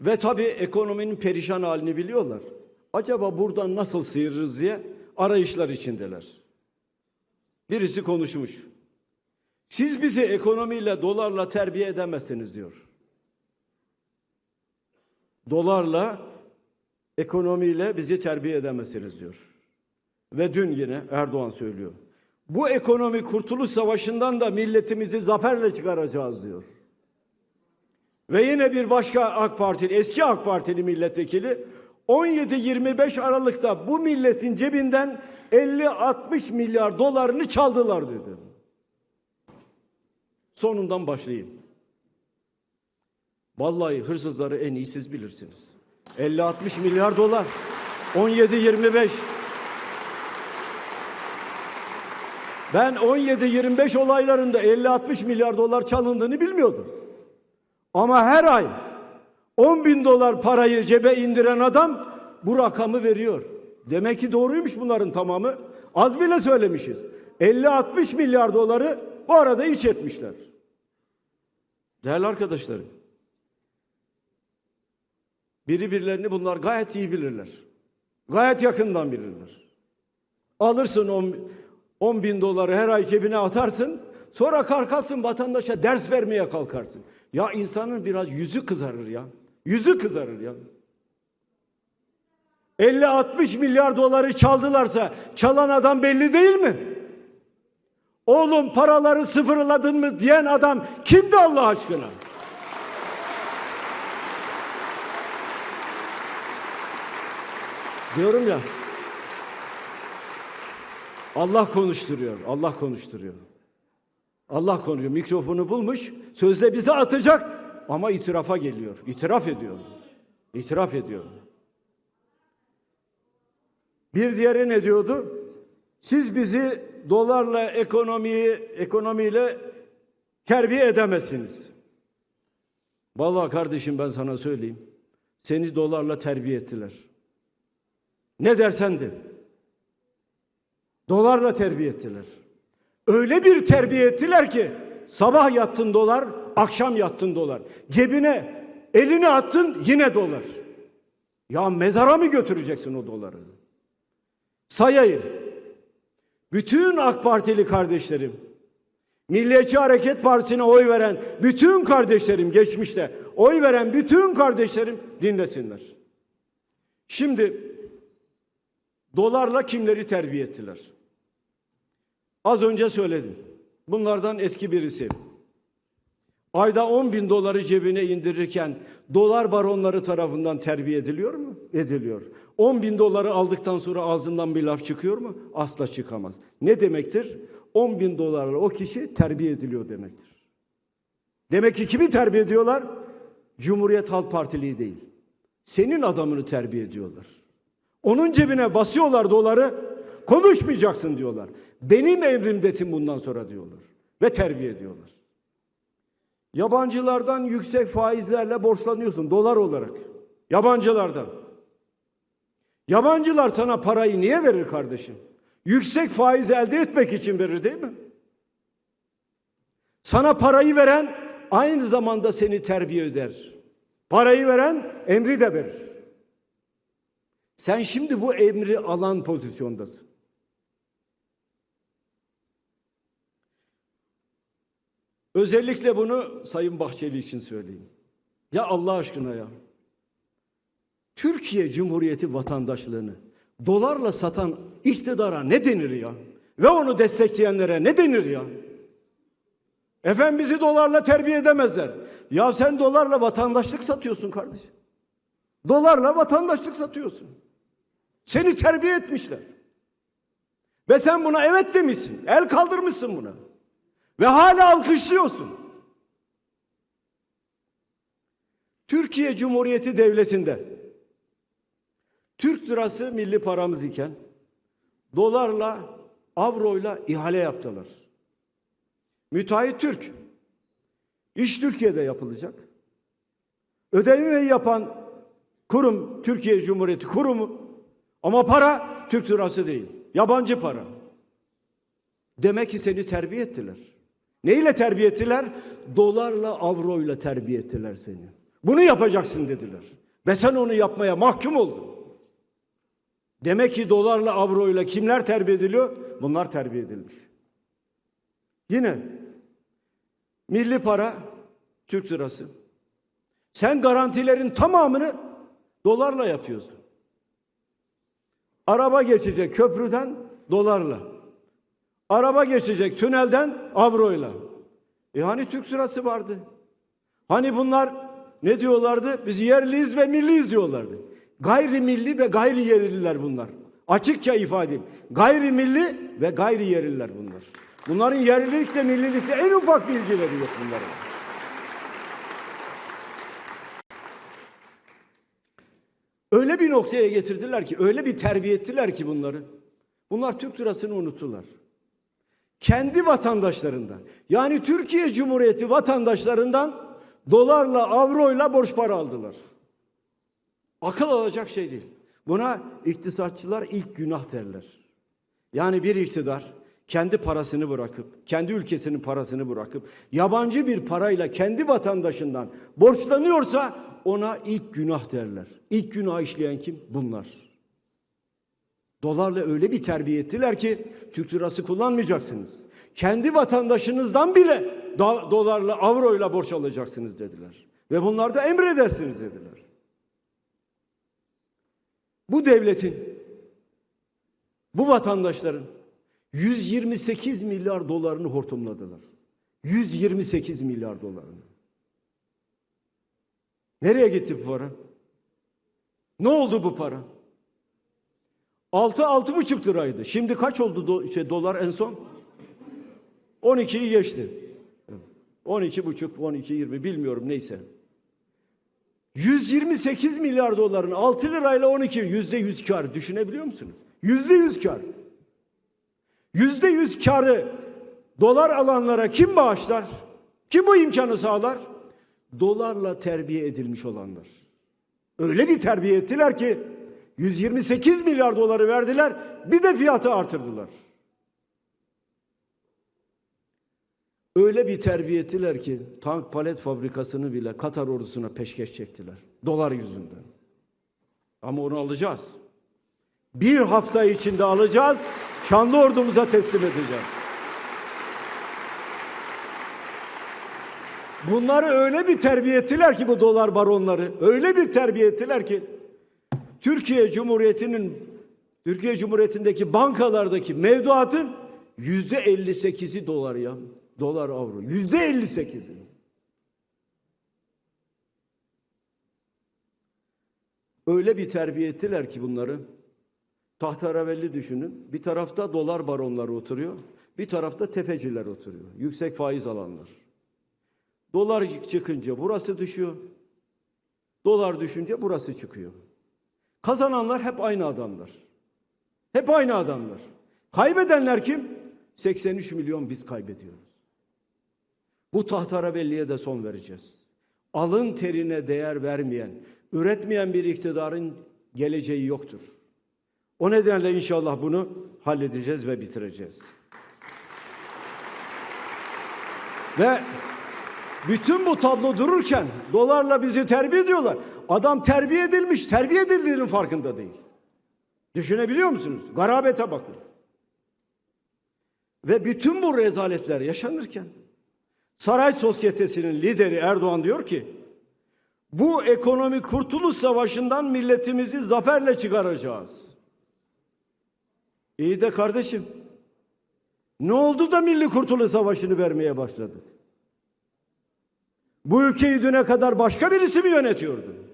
Ve tabii ekonominin perişan halini biliyorlar. Acaba buradan nasıl sıyırırız diye arayışlar içindeler. Birisi konuşmuş. Siz bizi ekonomiyle, dolarla terbiye edemezsiniz diyor. Dolarla, ekonomiyle bizi terbiye edemezsiniz diyor. Ve dün yine Erdoğan söylüyor. Bu ekonomi kurtuluş savaşından da milletimizi zaferle çıkaracağız diyor. Ve yine bir başka AK Partili, eski AK Partili milletvekili 17-25 Aralık'ta bu milletin cebinden 50-60 milyar dolarını çaldılar dedi. Sonundan başlayayım. Vallahi hırsızları en iyi siz bilirsiniz. 50-60 milyar dolar. 17-25. Ben 17-25 olaylarında 50-60 milyar dolar çalındığını bilmiyordum. Ama her ay 10 bin dolar parayı cebe indiren adam bu rakamı veriyor. Demek ki doğruymuş bunların tamamı. Az bile söylemişiz. 50-60 milyar doları bu arada iç etmişler. Değerli arkadaşlarım. Biri birilerini bunlar gayet iyi bilirler. Gayet yakından bilirler. Alırsın 10, 10 bin doları her ay cebine atarsın. Sonra kalkarsın vatandaşa ders vermeye kalkarsın. Ya insanın biraz yüzü kızarır ya. Yüzü kızarır ya. 50-60 milyar doları çaldılarsa çalan adam belli değil mi? Oğlum paraları sıfırladın mı diyen adam kimdi Allah aşkına? Diyorum ya. Allah konuşturuyor. Allah konuşturuyor. Allah konuşuyor. Mikrofonu bulmuş. Sözde bize atacak ama itirafa geliyor. İtiraf ediyor. İtiraf ediyor. Bir diğeri ne diyordu? Siz bizi dolarla ekonomiyi ekonomiyle terbiye edemezsiniz. Vallahi kardeşim ben sana söyleyeyim. Seni dolarla terbiye ettiler. Ne dersen de. Dolarla terbiye ettiler. Öyle bir terbiye ettiler ki sabah yattın dolar, akşam yattın dolar. Cebine elini attın yine dolar. Ya mezara mı götüreceksin o doları? Sayayım. Bütün AK Partili kardeşlerim, Milliyetçi Hareket Partisi'ne oy veren bütün kardeşlerim geçmişte oy veren bütün kardeşlerim dinlesinler. Şimdi dolarla kimleri terbiye ettiler? Az önce söyledim. Bunlardan eski birisi. Ayda 10 bin doları cebine indirirken dolar baronları tarafından terbiye ediliyor mu? Ediliyor. 10 bin doları aldıktan sonra ağzından bir laf çıkıyor mu? Asla çıkamaz. Ne demektir? 10 bin dolarla o kişi terbiye ediliyor demektir. Demek ki kimi terbiye ediyorlar? Cumhuriyet Halk Partiliği değil. Senin adamını terbiye ediyorlar. Onun cebine basıyorlar doları, konuşmayacaksın diyorlar. Benim emrimdesin bundan sonra diyorlar. Ve terbiye ediyorlar. Yabancılardan yüksek faizlerle borçlanıyorsun dolar olarak. Yabancılardan. Yabancılar sana parayı niye verir kardeşim? Yüksek faiz elde etmek için verir değil mi? Sana parayı veren aynı zamanda seni terbiye eder. Parayı veren emri de verir. Sen şimdi bu emri alan pozisyondasın. Özellikle bunu Sayın Bahçeli için söyleyeyim. Ya Allah aşkına ya. Türkiye Cumhuriyeti vatandaşlığını dolarla satan iktidara ne denir ya? Ve onu destekleyenlere ne denir ya? Efendim bizi dolarla terbiye edemezler. Ya sen dolarla vatandaşlık satıyorsun kardeşim. Dolarla vatandaşlık satıyorsun. Seni terbiye etmişler. Ve sen buna evet demişsin. El kaldırmışsın buna. Ve hala alkışlıyorsun. Türkiye Cumhuriyeti Devleti'nde Türk lirası milli paramız iken dolarla, avroyla ihale yaptılar. Müteahhit Türk. İş Türkiye'de yapılacak. Ödemeyi yapan kurum Türkiye Cumhuriyeti kurumu ama para Türk lirası değil. Yabancı para. Demek ki seni terbiye ettiler. Neyle terbiye ettiler? Dolarla, avroyla terbiye ettiler seni. Bunu yapacaksın dediler. Ve sen onu yapmaya mahkum oldun. Demek ki dolarla, avroyla kimler terbiye ediliyor? Bunlar terbiye edilmiş. Yine milli para Türk lirası. Sen garantilerin tamamını dolarla yapıyorsun. Araba geçecek köprüden dolarla. Araba geçecek tünelden avroyla. E hani Türk lirası vardı? Hani bunlar ne diyorlardı? Biz yerliyiz ve milliyiz diyorlardı. Gayrimilli ve gayri yerliler bunlar. Açıkça ifade edeyim. Gayrimilli ve gayri yerliler bunlar. Bunların yerlilikle millilikle en ufak bilgileri yok bunların. Öyle bir noktaya getirdiler ki, öyle bir terbiye ettiler ki bunları. Bunlar Türk lirasını unuttular. Kendi vatandaşlarından, yani Türkiye Cumhuriyeti vatandaşlarından dolarla, avroyla borç para aldılar. Akıl alacak şey değil. Buna iktisatçılar ilk günah derler. Yani bir iktidar kendi parasını bırakıp, kendi ülkesinin parasını bırakıp, yabancı bir parayla kendi vatandaşından borçlanıyorsa ona ilk günah derler. İlk günah işleyen kim? Bunlar. Dolarla öyle bir terbiye ettiler ki Türk lirası kullanmayacaksınız. Kendi vatandaşınızdan bile do- dolarla, avroyla borç alacaksınız dediler. Ve bunlar da emredersiniz dediler. Bu devletin, bu vatandaşların 128 milyar dolarını hortumladılar. 128 milyar dolarını. Nereye gitti bu para? Ne oldu bu para? 6 altı buçuk liraydı. Şimdi kaç oldu do, şey, dolar en son? 12'yi geçti. 12 buçuk, 12 20 bilmiyorum neyse. 128 milyar doların 6 lirayla 12 yüzde 100 kar düşünebiliyor musunuz? Yüzde 100 kar. Yüzde 100 karı dolar alanlara kim bağışlar? Kim bu imkanı sağlar? Dolarla terbiye edilmiş olanlar. Öyle bir terbiye ettiler ki 128 milyar doları verdiler bir de fiyatı artırdılar. Öyle bir terbiye ettiler ki tank palet fabrikasını bile Katar ordusuna peşkeş çektiler. Dolar yüzünden. Ama onu alacağız. Bir hafta içinde alacağız. Şanlı ordumuza teslim edeceğiz. Bunları öyle bir terbiye ettiler ki bu dolar baronları. Öyle bir terbiye ettiler ki Türkiye Cumhuriyeti'nin Türkiye Cumhuriyeti'ndeki bankalardaki mevduatın yüzde 58'i dolar ya. Dolar avro. Yüzde 58'i. Öyle bir terbiye ettiler ki bunları. Tahtaravelli düşünün. Bir tarafta dolar baronları oturuyor. Bir tarafta tefeciler oturuyor. Yüksek faiz alanlar. Dolar çıkınca burası düşüyor. Dolar düşünce burası çıkıyor. Kazananlar hep aynı adamlar. Hep aynı adamlar. Kaybedenler kim? 83 milyon biz kaybediyoruz. Bu tahterebelliye de son vereceğiz. Alın terine değer vermeyen, üretmeyen bir iktidarın geleceği yoktur. O nedenle inşallah bunu halledeceğiz ve bitireceğiz. Ve bütün bu tablo dururken dolarla bizi terbiye ediyorlar. Adam terbiye edilmiş, terbiye edildiğinin farkında değil. Düşünebiliyor musunuz? Garabete bakın. Ve bütün bu rezaletler yaşanırken saray sosyetesinin lideri Erdoğan diyor ki bu ekonomik kurtuluş savaşından milletimizi zaferle çıkaracağız. İyi de kardeşim ne oldu da Milli Kurtuluş Savaşı'nı vermeye başladık? Bu ülkeyi düne kadar başka birisi mi yönetiyordu?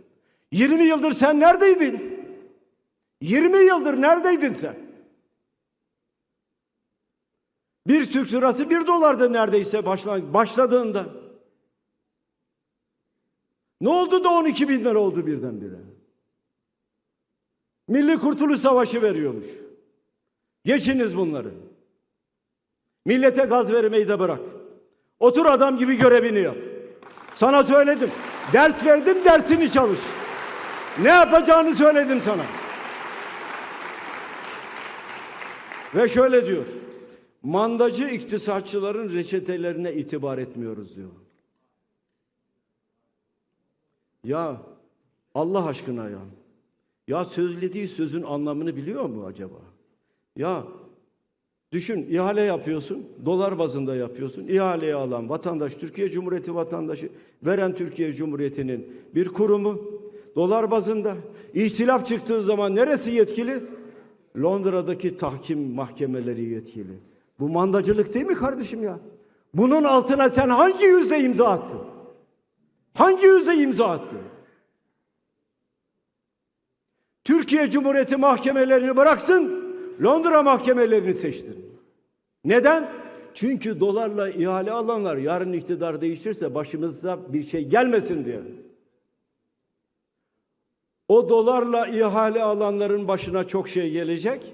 20 yıldır sen neredeydin? 20 yıldır neredeydin sen? Bir Türk lirası bir dolardı neredeyse başla- başladığında. Ne oldu da 12 bin lira oldu birdenbire? Milli Kurtuluş Savaşı veriyormuş. Geçiniz bunları. Millete gaz vermeyi de bırak. Otur adam gibi görevini yap. Sana söyledim. Ders verdim dersini çalış. Ne yapacağını söyledim sana. Ve şöyle diyor. Mandacı iktisatçıların reçetelerine itibar etmiyoruz diyor. Ya Allah aşkına ya. Ya söylediği sözün anlamını biliyor mu acaba? Ya düşün ihale yapıyorsun. Dolar bazında yapıyorsun. İhaleyi alan vatandaş Türkiye Cumhuriyeti vatandaşı veren Türkiye Cumhuriyeti'nin bir kurumu dolar bazında ihtilaf çıktığı zaman neresi yetkili? Londra'daki tahkim mahkemeleri yetkili. Bu mandacılık değil mi kardeşim ya? Bunun altına sen hangi yüzde imza attın? Hangi yüzde imza attın? Türkiye Cumhuriyeti mahkemelerini bıraktın, Londra mahkemelerini seçtin. Neden? Çünkü dolarla ihale alanlar yarın iktidar değişirse başımıza bir şey gelmesin diye. O dolarla ihale alanların başına çok şey gelecek.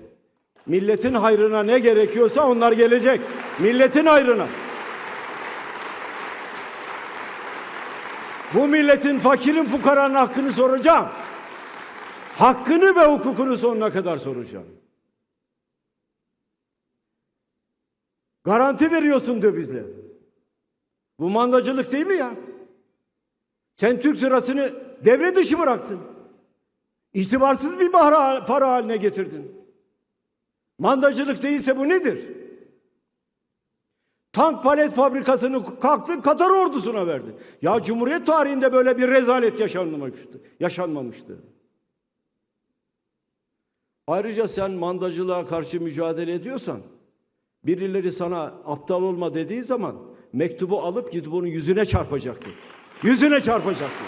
Milletin hayrına ne gerekiyorsa onlar gelecek. Milletin hayrına. Bu milletin fakirin fukaranın hakkını soracağım. Hakkını ve hukukunu sonuna kadar soracağım. Garanti veriyorsun dövizle. Bu mandacılık değil mi ya? Sen Türk lirasını devre dışı bıraktın. İtibarsız bir para, para haline getirdin. Mandacılık değilse bu nedir? Tank palet fabrikasını kalktın Katar ordusuna verdi. Ya Cumhuriyet tarihinde böyle bir rezalet yaşanmamıştı. Yaşanmamıştı. Ayrıca sen mandacılığa karşı mücadele ediyorsan birileri sana aptal olma dediği zaman mektubu alıp gidip onun yüzüne çarpacaktın. Yüzüne çarpacaktın.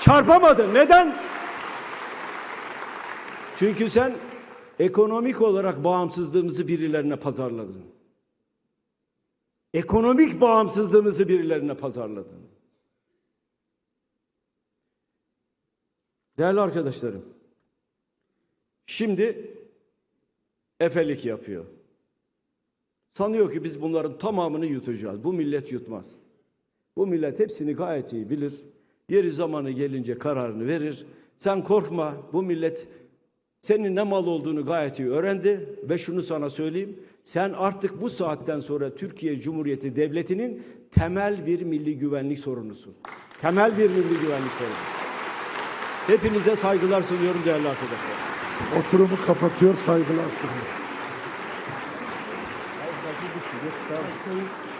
Çarpamadın. Neden? Çünkü sen ekonomik olarak bağımsızlığımızı birilerine pazarladın. Ekonomik bağımsızlığımızı birilerine pazarladın. Değerli arkadaşlarım, şimdi efelik yapıyor. Sanıyor ki biz bunların tamamını yutacağız. Bu millet yutmaz. Bu millet hepsini gayet iyi bilir. Yeri zamanı gelince kararını verir. Sen korkma. Bu millet senin ne mal olduğunu gayet iyi öğrendi ve şunu sana söyleyeyim. Sen artık bu saatten sonra Türkiye Cumhuriyeti Devleti'nin temel bir milli güvenlik sorunusun. Temel bir milli güvenlik sorunu. Hepinize saygılar sunuyorum değerli arkadaşlar. Oturumu kapatıyor, saygılar sunuyor. Hayır,